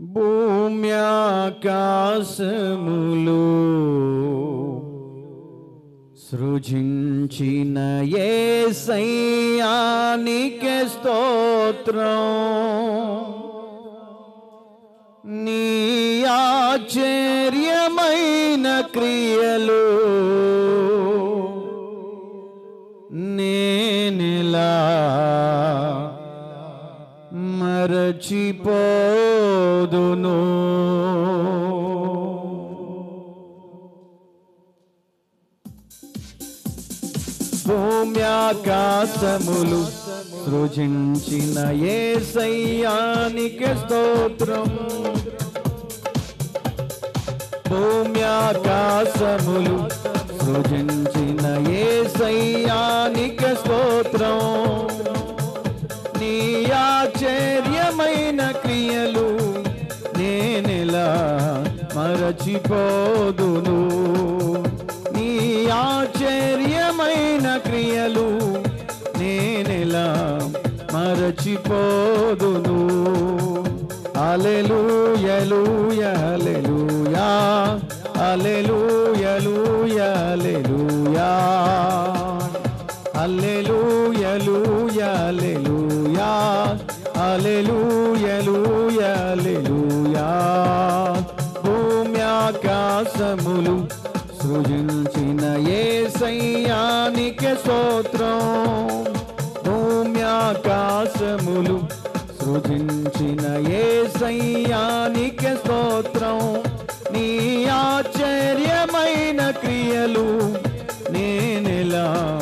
భూమ్యాకాశములు సృజించిన ఏ సయ్యానికే స్తోత్రం? నీ ఆశ్చర్యమైన క్రియలు చచ్చిపోదును. భూమ్యాకాశములు సృజించిన ఏ సయ్యానికి స్తోత్రం. భూమ్యాకాశములు సృజించిన ఏ సయ్యానికి స్తోత్రం. నీ ఆశ్చర్యమైన క్రియలు నేనెలా మరచిపోదును? నీ ఆశ్చర్యమైన క్రియలు నేనెలా మరచిపోదును? అలెలుయలుయ అలెలుయా అలెలుయలుయ ఏ స్తోత్రం. నీ ఆశ్చర్యమైన క్రియలు నేనెలా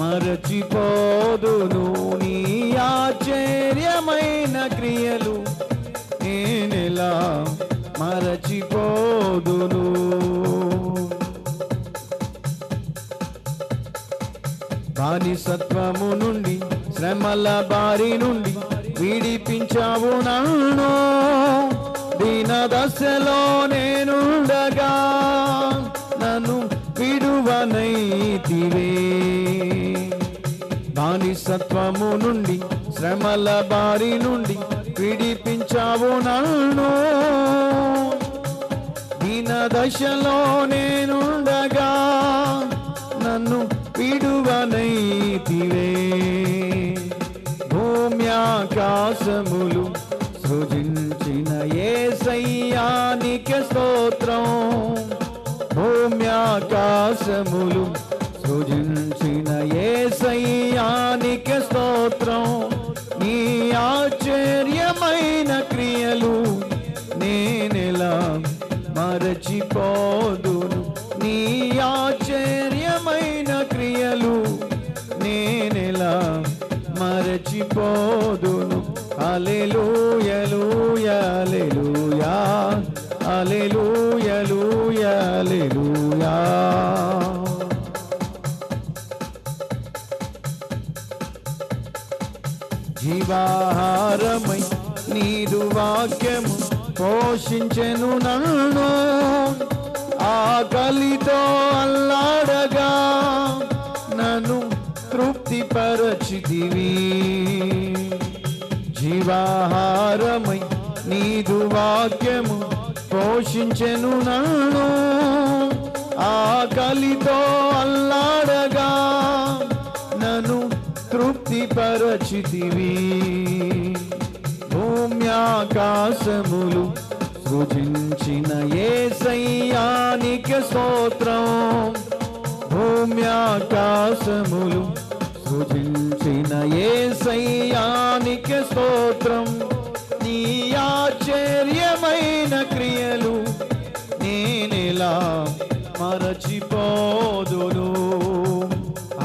మరచిపోదును. నీ ఆశ్చర్యమైన క్రియలు నేనెలా మరచిపోదును. బానిసత్వము నుండి శ్రమల బారి నుండి విడిపించావు నన్ను దీన దశలో నేనుండగా నన్ను విడువనైతివే. బానిసత్వము నుండి శ్రమల బారి నుండి విడిపించావు నన్ను దీన దశలో నేనుండగా నన్ను విడువనైతివే. భూమ్యాకాశములు సృజించిన ఏ సయ్యానిక స్తోత్రం. భూమ్యాకాశములు సృజించిన ఏ సయ్యానిక స్తోత్రం. నీ ఆశ్చర్యమైన క్రియలు నేనెలా మరచిపోదును. నీ ఆశ్చర్యమైన మరచిపోదును అలెలుయలుయా అలెలుయా జీవాహారమై నీరు వాక్యము పోషించెను నన్ను. ఆకలితో అల్లాడగా తృప్తిపరచితివి జీవాహారమై నీదు వాక్యము పోషించెను నాను. ఆకలితో అల్లాడగా నన్ను తృప్తిపరచితివి. భూమ్యాకాశములు సృజించిన ఏ సయ్యానికి స్తోత్రం. భూమ్యాకాశములు సృజించిన ఏ సయ్యానికి స్తోత్రం నీ ఆశ్చర్యమైన క్రియలు నేనెలా మరచిపోదును?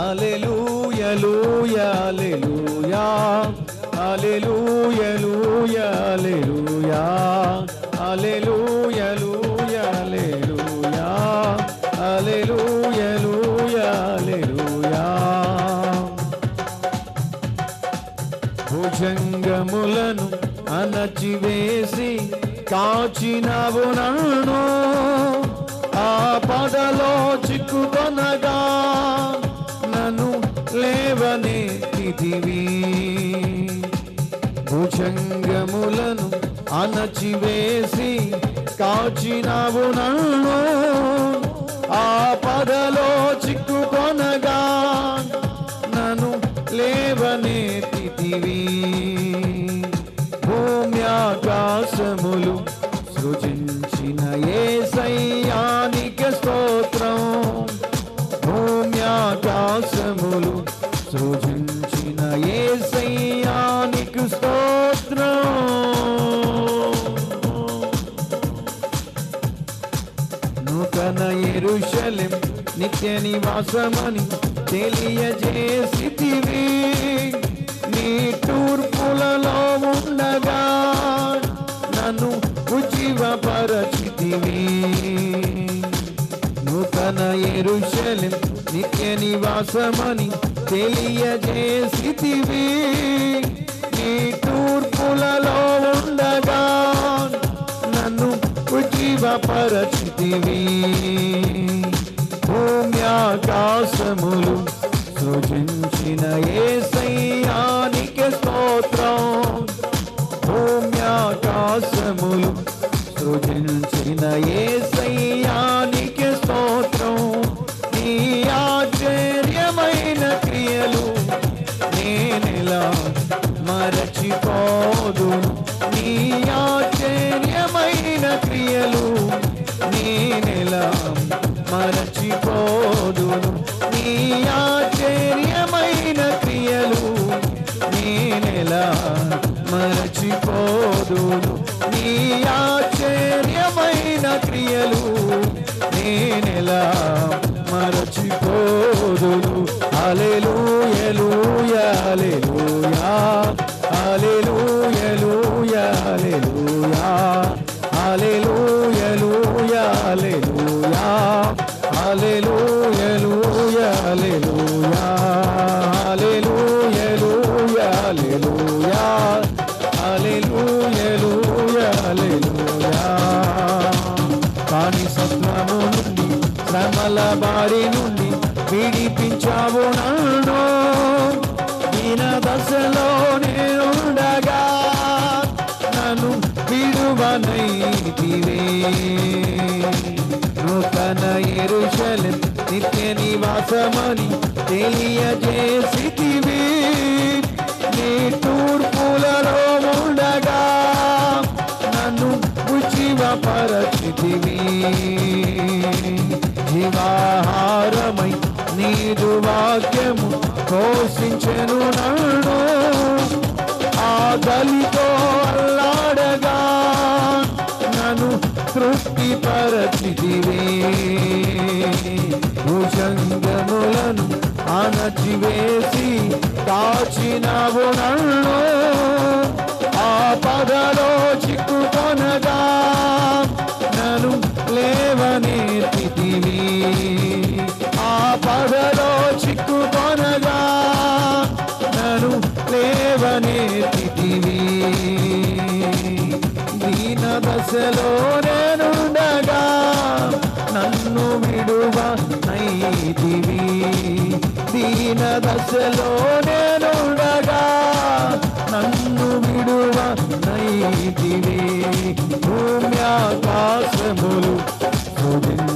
అలెలుయలుయా అలెలుయా భుజంగములను అణచివేసి కాచినవు నన్ను ఆ పదలో చిక్కుకొనగా నన్ను లేవనెత్తితివి భుజంగములను అణచివేసి కాచినావు నన్ను పదలో చిక్కుకొనగా నన్ను లేవనెత్తితివి ఆకాశములు సృజించిన ఏ సైయానిక స్తోత్రం. భూమ్యాకాశములు సృజించిన ఏ ఏసయ్యానికి స్తోత్రం. నూతన ఎరుషలేం నిత్య నివాసమని తెలియజేసితివి. ఉజ్జీవపరచితివి నూతన ఎరుషలేం నిత్య నివాసమని తెలియజేసితివి. నీ తూర్పులలో ఉండగా నన్ను ఉజ్జీవపరచితివి భూమి ఆకాశములు సృజించిన ఏసయ్యానికి స్తోత్రం. భూమి ఆకాశములు సృజించిన ఏసయ్యానికి స్తోత్రం. నీ ఆశ్చర్యమైన క్రియలు నేనెలా మరచిపోదు. నీ ఆశ్చర్యమైన క్రియలు నేనెలా మరచిపోదు. నీ ఆశ్చర్యమైన క్రియలు నేనెలా మరచిపోదును నీ ఆశ్చర్యమైన క్రియలు నేనెలా మరచిపోదును అలెలుయలుయ అలెలుయా అలెలుయలుయ అలెలుయా అలెలుయలుయ అలెలుయా అలెలుయలుయ అలెలుయా బారి నుండి విడిపించావు నన్ను. ఈయన దశలో నేనుండగా నన్ను విడువనైతివే. నూతన ఎరుషలు నిత్య నివాసమని తెలియజేసితివి. నీ తూర్పులలో ఉండగా నన్ను ఉచివ ఉచివపరచితివి జీవాహారమై నీదు వాక్యము పోషించెను నన్ను ఆకలితో అల్లాడగా నన్ను తృప్తి పరచితివి భుజంగములను అణచివేసి కాచినవు నన్ను ఆ పదలో చిక్కుకొనగా నన్ను స్వామివి ఆ పగలో చిక్కుకొనగా నన్ను లేవనెత్తితివి దీన దశలో నేనుండగా నన్ను విడువ నైతివి. దీన దశలో నేనుండగా నన్ను విడువ నైతివి. భూమి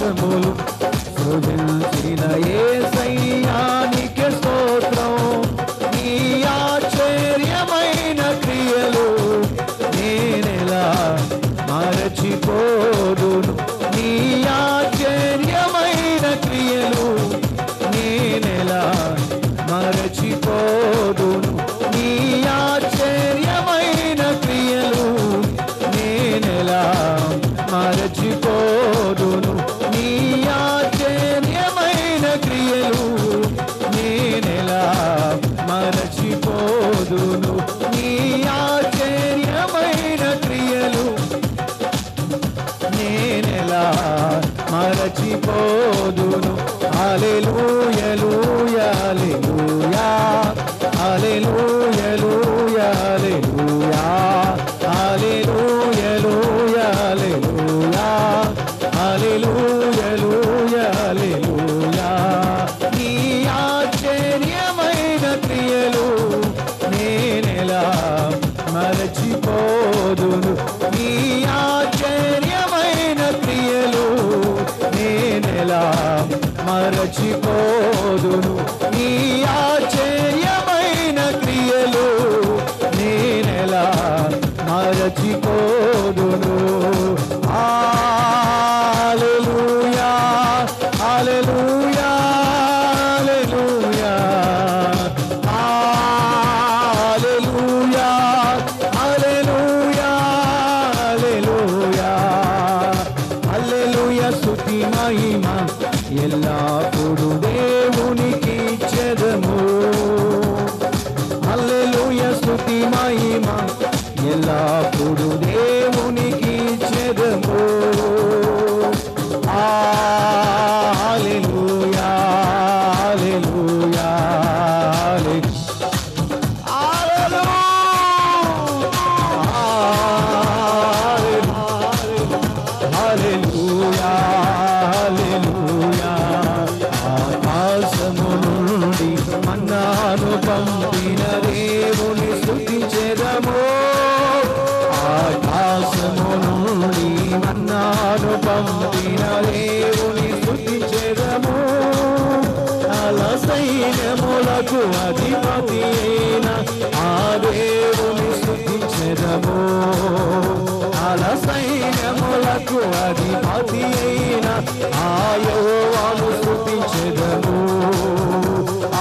ఆకాశములు సృజించిన ఏ ಓದು సైన్యములకు అధిపతి అయిన ఆ దేవుని స్తుతించెదము అల సైన్యములకు అధిపతి అయిన ఆ యెహోవాను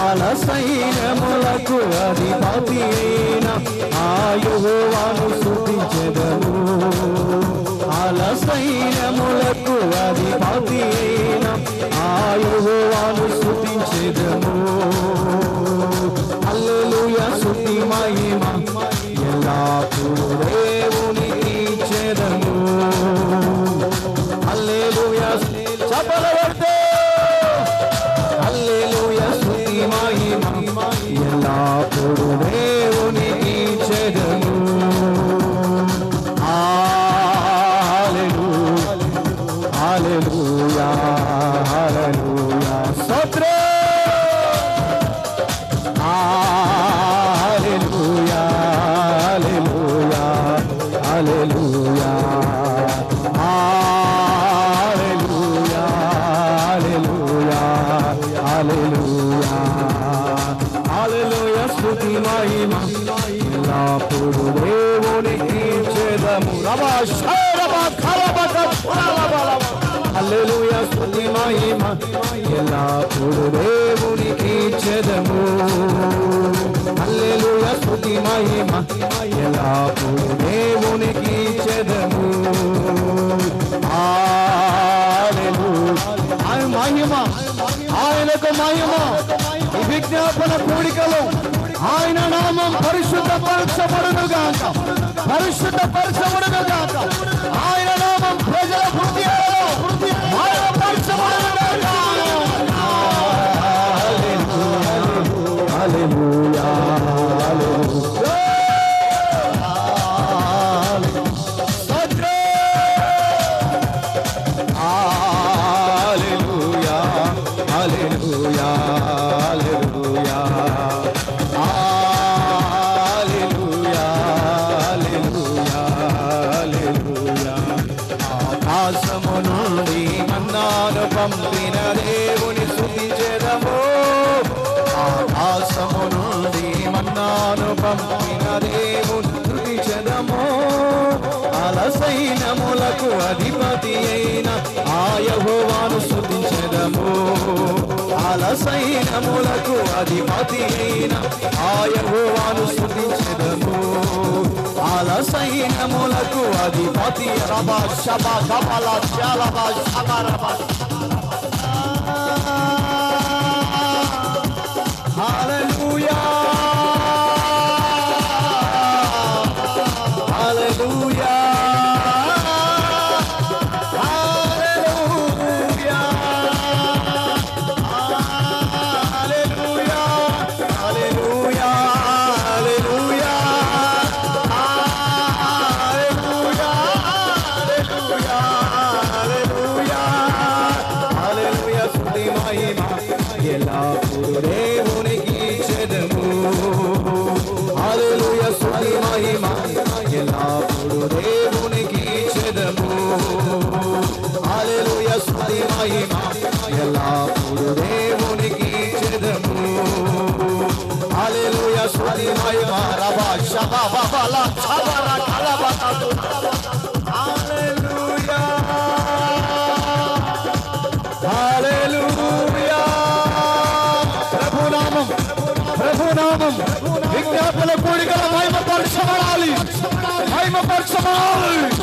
అల సైన్యములకు అధిపతి అయిన ఆ యెహోవాను అల సైన్యములకు అధిపతి అయిన ఆ వేదము అల్లెలుయ సుతి మహిమ. ఎల్లప్పుడూ దేవుని చేదము. అల్లెలుయ చపలవర్తే అల్లెలుయ సుతి మహిమ. ఎల్లప్పుడూ చెదము రబా శరబా ఖలబక పురలబలబ హల్లెలూయా స్తుతి మహిమ ఎల్లప్పుడు దేవునికి చెదము. హల్లెలూయా స్తుతి మహిమ ఎల్లప్పుడు దేవునికి చెదము. హల్లెలూయా. ఆయన మహిమ ఆయనకు మహిమ విజ్ఞాపన కూడికలో ఆయన నామం పరిశుద్ధ పరచబడును గాక పరిశుద్ధ పరిశ్రమను కాక ఆయన నామం ప్రజల వృద్ధి పరిశ్రమను సైన్యములకు అధిపతి ఆయహోవాను స్థుతించెదము ఆల సైన్యములకు అధిపతి రబా శబా దబల శలబా శబా రబా personal, I'm a personal.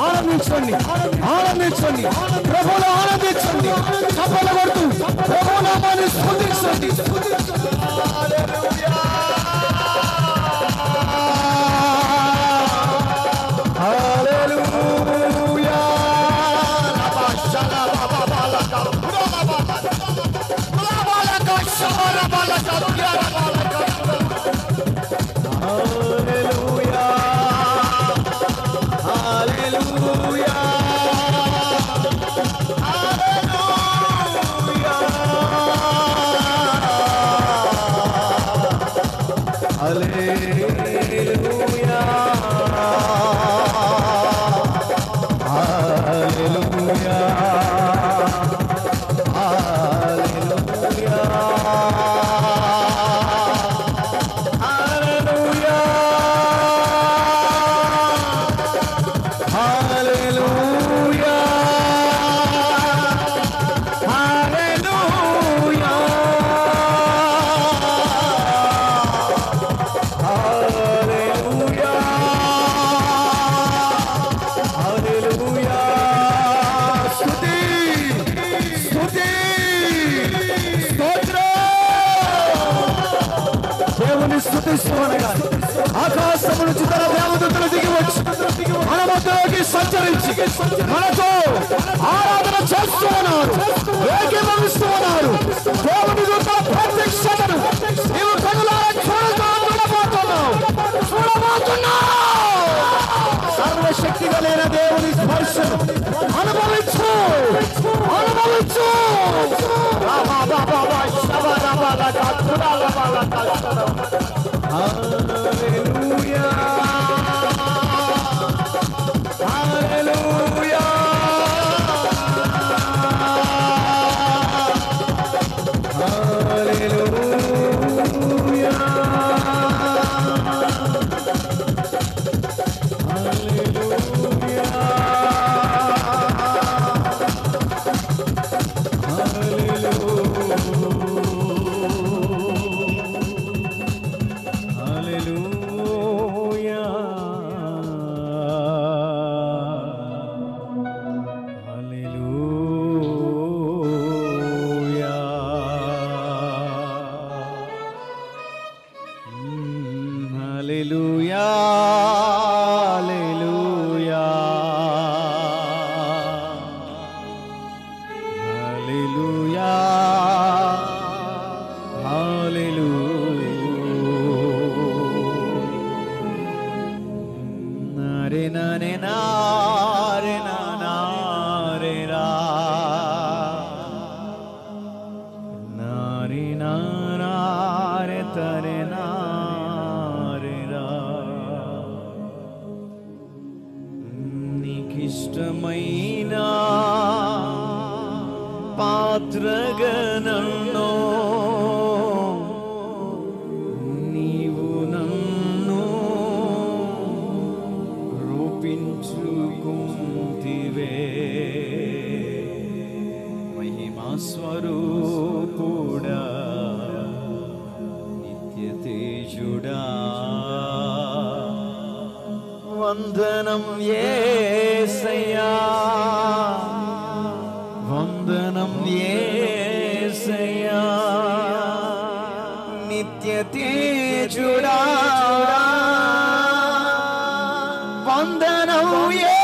ఆనందించండి ఆనందించండి ప్రభువులో ఆనందించండి చప్పలు కొడుతూ ప్రభు నామాన్ని స్తుతించండి దేవుని స్థుతిస్తుండగా ఆకాశము నుంచి తన దేవదూతలు దిగి వచ్చి మన మధ్యలోకి సంచరించి మనతో ఆరాధన చేస్తూ ఉన్నారు ఏకీభవిస్తూ ఉన్నారు దేవుని దూతల ప్రత్యక్షతను నీవు కనులారా చూడగా చూడబోతున్నావు చూడబోతున్నావు సర్వశక్తి కలిగిన దేవుని స్పర్శను అనుభవించు అనుభవించు రామా బాబా బా శబ రబా లకా Hallelujah. Hallelujah. ಪಾತ್ರಗನನ್ನೋ ನೀವು ನನ್ನು ರೂಪಿಂಚುಕುಂತಿವೆ ಮಹಿಮಾ ಸ್ವರೂಪುಡ ನಿತ್ಯ ತೇಜುಡ ವಂದನಂ ಯೇ something, oh yeah.